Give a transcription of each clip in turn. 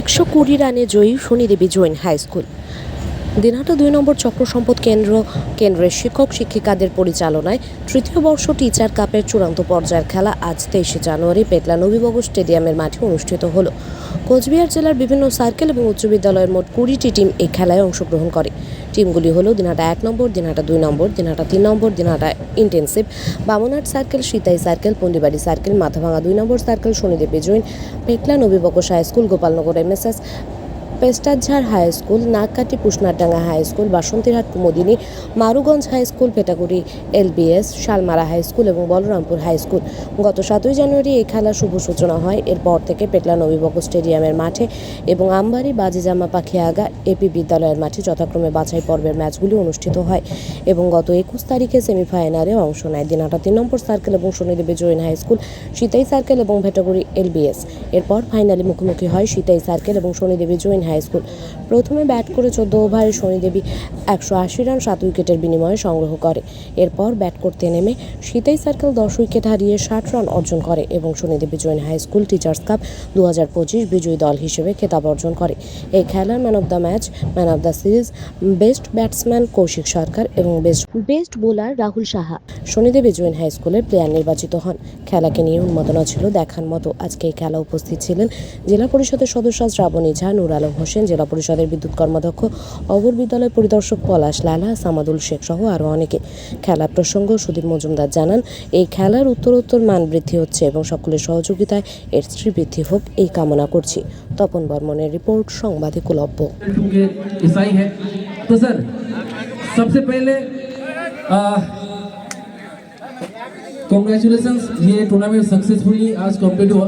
একশো কুড়ি রানে জয়ী শনিদেবী জৈন হাই স্কুল। দিনহাটা দুই নম্বর চক্র সম্পদ কেন্দ্র কেন্দ্রের শিক্ষক শিক্ষিকাদের পরিচালনায় তৃতীয় বর্ষ টিচার কাপের চূড়ান্ত পর্যায়ের খেলা আজ তেইশে জানুয়ারি পেটলা নবীবাবু স্টেডিয়ামের মাঠে অনুষ্ঠিত হলো। কোচবিহার জেলার বিভিন্ন সার্কেল এবং উচ্চ বিদ্যালয়ের মোট কুড়িটি টিম এই খেলায় অংশগ্রহণ করে। টিমগুলি হলো দিনহাটা এক নম্বর দিনহাটা দুই নম্বর দিনহাটা তিন নম্বর Dinhata intensive Bamanhat circle, Sitai circle Pundibari circle, Mathabhanga দুই নম্বর circle, Shanidevi Jain Petla Nabibaksh high school, Gopalnagar MSS Pesterjhar high school, Nagkati Pushnardanga high school, Basantirhat Kumodini, Marugunj high school Petaguri LBS, Shalmara high school এবং Balarampur high school. গত সাতই জানুয়ারি এই খেলার শুভ সূচনা হয়। এরপর থেকে পেটলা নবীবক স্টেডিয়ামের মাঠে এবং আমবাড়ি, বাজিজামা, পাখিয়াগা, এপি বিদ্যালয়ের মাঠে যথাক্রমে বাছাই পর্বের ম্যাচগুলি অনুষ্ঠিত হয় এবং গত একুশ তারিখে সেমিফাইনালে অংশ নেয়। দিনাটা তিন নম্বর সার্কেল এবং Shanidevi Jain high school, Sitai circle এবং ভেটাগুড়ি, এলবিএস। এরপর ফাইনালে মুখোমুখি হয় সীতাই সার্কেল এবং শনিদেবী জৈন হাই স্কুল। প্রথমে ব্যাট করে চোদ্দ ওভারে শনিদেবী একশো আশি রান, সাত উইকেটের বিনিময়ে সংগ্রহ করে। এরপর ব্যাট করতে নেমে সীতাই সার্কেল দশ উইকেট হারিয়ে ষাট রান অর্জন করে এবং Shanidevi Jain high school teachers cup দু হাজার পঁচিশ বিজয়ী দল হিসেবে খেতাব অর্জন করে। এই খেলার man of the match, man of the series, best batsman Koushik Sarkar এবং best best bowler Rahul Saha. Shanidevi Jain high স্কুলের প্লেয়ার নির্বাচিত হন খেলাকে নিয়ে উন্মাদনা ছিল দেখার মতো আজকে এই খেলা উপস্থিত ছিলেন জেলা পরিষদের সদস্য শ্রাবণী ঝা নুর আলম হোসেন জেলা পরিষদের বিদ্যুৎ কর্মাধ্যক্ষ অবর বিদ্যালয় পরিদর্শক পলাশ লালা সামাদুল শেখ সহ আরও অনেকে খেলা প্রসঙ্গ সুদীপ মজুমদার জানান এই খেলার উত্তরোত্তর মান বৃদ্ধি হচ্ছে এবং সকলের সহযোগিতায় এর শ্রীবৃদ্ধি হোক এই কামনা করছি তপন বর্মনের রিপোর্ট সংবাদে কুলব্য टू के ईसाई है तो सर सबसे पहले कॉन्ग्रेचुलेशन ये टूर्नामेंट सक्सेसफुली आज कंप्लीट हुआ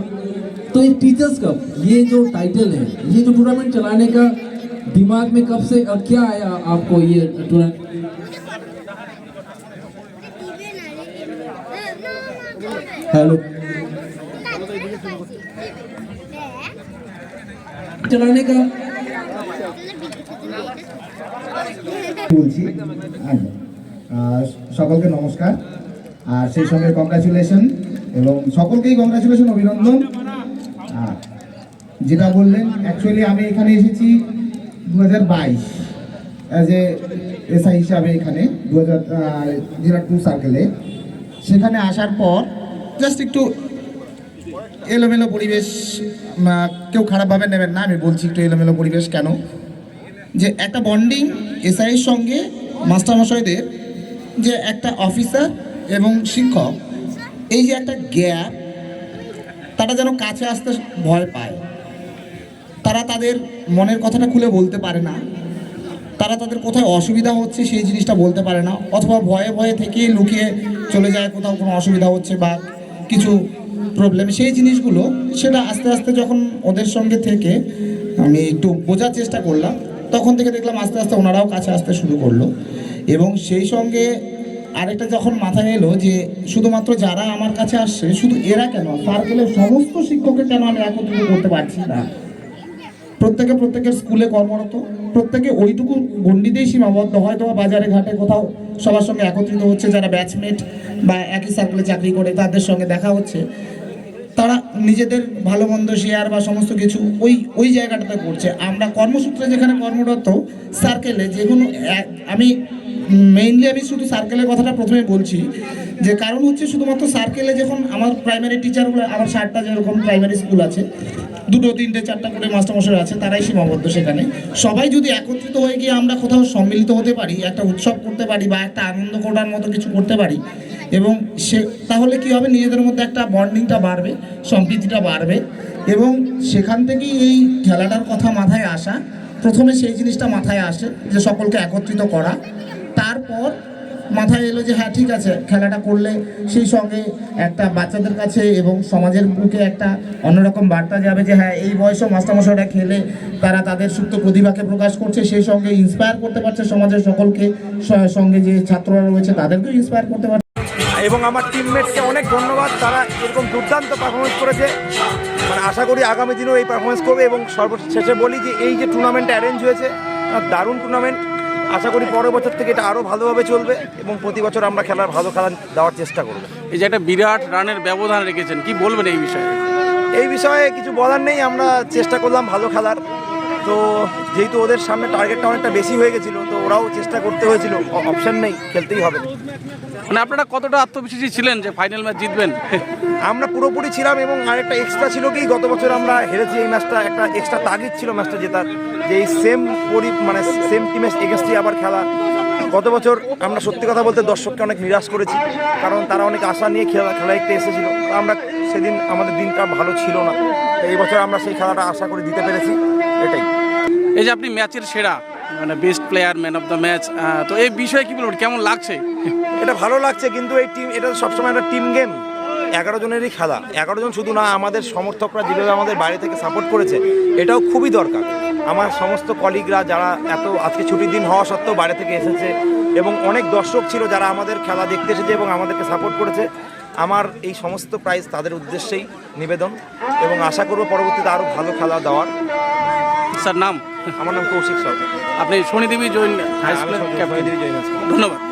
तो ये टीचर्स कप ये जो टाइटल है ये जो टूर्नामेंट चलाने का दिमाग में कब से अब क्या आया आपको ये टूर्नामेंट हेलो चलाने का বলছি আচ্ছা। আহ, সকলকে নমস্কার আর সেই সঙ্গে কংগ্রাচুলেশন এবং সকলকেই কংগ্রাচুলেশন অভিনন্দন। যেটা বললেন অ্যাকচুয়ালি আমি এখানে এসেছি দু হাজার বাইশ অ্যাজ এ এসআই হিসাবে এখানে দু হাজার জেলা টু সার্কেলে সেখানে আসার পর জাস্ট একটু এলোমেলো পরিবেশ কেউ খারাপভাবে নেবেন না, আমি বলছি একটু এলোমেলো পরিবেশ কেন? যে একটা বন্ডিং এসআইয়ের সঙ্গে মাস্টারমশাইদের যে একটা অফিসার এবং শিক্ষক, এই যে একটা গ্যাপ, তারা যেন কাছে আসতে ভয় পায়। তারা তাদের মনের কথাটা খুলে বলতে পারে না। তারা তাদের কোথায় অসুবিধা হচ্ছে সেই জিনিসটা বলতে পারে না। অথবা ভয়ে ভয়ে থেকে লুকিয়ে চলে যায় কোথাও কোনো অসুবিধা হচ্ছে বা কিছু প্রবলেম সেই জিনিসগুলো সেটা আস্তে আস্তে যখন ওদের সঙ্গে থেকে আমি একটু বোঝার চেষ্টা করলাম, তখন থেকে দেখলাম আস্তে আস্তে ওনারাও কাছে আসতে শুরু করল। এবং সেই সঙ্গে আরেকটা যখন মাথায় এলো যে শুধুমাত্র যারা আমার কাছে আসছে, শুধু এরা কেন? সার্কেলের সমস্ত শিক্ষকের কেন আমি একত্রিত করতে পারছি না? প্রত্যেকে প্রত্যেকের স্কুলে কর্মরত, প্রত্যেকে ওইটুকু গণ্ডিতেই সীমাবদ্ধ, হয়তো বাজারে, ঘাটে কোথাও সবার সঙ্গে একত্রিত হচ্ছে, যারা ব্যাচমেট বা একই সার্কেলে চাকরি করে, তাদের সঙ্গে দেখা হচ্ছে। তারা নিজেদের ভালো মন্দ শেয়ার বা সমস্ত কিছু ওই ওই জায়গাটাতে করছে। আমরা কর্মসূত্রে যেখানে কর্মরত সার্কেলে যে কোনো আমি মেইনলি আমি শুধু সার্কেলের কথাটা প্রথমে বলছি, যে কারণ হচ্ছে শুধুমাত্র সার্কেলে যখন আমার প্রাইমারি টিচারগুলো আমার ষাটটা যেরকম প্রাইমারি স্কুল আছে, দুটো, তিনটে, চারটা করে মাস্টারমশাই আছে, তারাই সীমাবদ্ধ সেখানে। সবাই যদি একত্রিত হয়ে গিয়ে আমরা কোথাও সম্মিলিত হতে পারি, একটা উৎসব করতে পারি বা একটা আনন্দ করার মতো কিছু করতে পারি, এবং সে, তাহলে কি হবে? নিজেদের মধ্যে একটা বন্ডিংটা বাড়বে, সম্প্রীতিটা বাড়বে, এবং সেখান থেকেই এই খেলাটার কথা মাথায় আসা, প্রথমে সেই জিনিসটা মাথায় আসে যে সকলকে একত্রিত করা মাথায় এলো যে হ্যাঁ ঠিক আছে, খেলাটা করলে সেই সঙ্গে একটা বাচ্চাদের কাছে এবং সমাজের বুকে একটা অন্যরকম বার্তা যাবে যে হ্যাঁ এই বয়সেও মাস্টারমশাইরা খেলে তারা তাদের সুপ্ত প্রতিভাকে প্রকাশ করছে, সেই সঙ্গে ইন্সপায়ার করতে পারছে সমাজের সকলকে সঙ্গে যে ছাত্ররা রয়েছে তাদেরকেও ইন্সপায়ার করতে পারছে। এবং আমার টিমমেটকে অনেক ধন্যবাদ, তারা এরকম দুর্দান্ত পারফরমেন্স করেছে। মানে আশা করি আগামী দিনেও এই পারফরমেন্স করবে এবং সর্বশেষে বলি যে, এই যে টুর্নামেন্ট অ্যারেঞ্জ হয়েছে দারুণ টুর্নামেন্ট আশা করি পরের বছর থেকে এটা আরও ভালোভাবে চলবে এবং প্রতি বছর আমরা খেলার ভালো খেলা দেওয়ার চেষ্টা করব। এই যে একটা বিরাট রানের ব্যবধান রেখেছেন কি বলবেন এই বিষয়ে? এই বিষয়ে কিছু বলার নেই আমরা চেষ্টা করলাম ভালো খেলার। তো যেহেতু ওদের সামনে টার্গেটটা অনেকটা বেশি হয়ে গেছিল তো ওরাও চেষ্টা করতে হয়েছিল। অপশন নেই খেলতেই হবে। মানে আপনারা কতটা আত্মবিশ্বাসী ছিলেন যে ফাইনাল ম্যাচ জিতবেন? আমরা পুরোপুরি ছিলাম এবং আরেকটা এক্সট্রা ছিল কি গত বছর আমরা হেরেছি এই ম্যাচটা একটা এক্সট্রা তাগিদ ছিল ম্যাচটা জেতার। যে এই সেম পরি মানে সেম টিমের এগেনস্টে আবার খেলা। গত বছর আমরা সত্যি কথা বলতে দর্শককে অনেক নিরাশ করেছি কারণ তারা অনেক আশা নিয়ে খেলা খেলা দেখতে এসেছিল। আমরা সেদিন আমাদের দিনটা ভালো ছিল না। এই বছর আমরা সেই খেলাটা আশা করে দিতে পেরেছি। এটাই। এই যে আপনি ম্যাচের সেরা মানে best player man of the match তো এই বিষয়ে কি বলবেন? কেমন লাগছে? এটা ভালো লাগছে কিন্তু এই টিম এটা সবসময় একটা টিম গেম এগারো জনেরই খেলা। এগারো জন শুধু না আমাদের সমর্থকরা যেভাবে আমাদের বাইরে থেকে সাপোর্ট করেছে এটাও খুবই দরকার। আমার সমস্ত কলিগরা যারা এত আজকে ছুটির দিন হওয়া সত্ত্বেও বাইরে থেকে এসেছে এবং অনেক দর্শক ছিল যারা আমাদের খেলা দেখতে এসেছে এবং আমাদেরকে সাপোর্ট করেছে। আমার এই সমস্ত প্রাইজ তাদের উদ্দেশ্যেই নিবেদন এবং আশা করব পরবর্তীতে আরও ভালো খেলা দেওয়ার। স্যার নাম? আমার নাম কৌশিক সরকার। আপনি শনিদেবী জৈন হাই স্কুলের ক্যাপ্টেন ধন্যবাদ।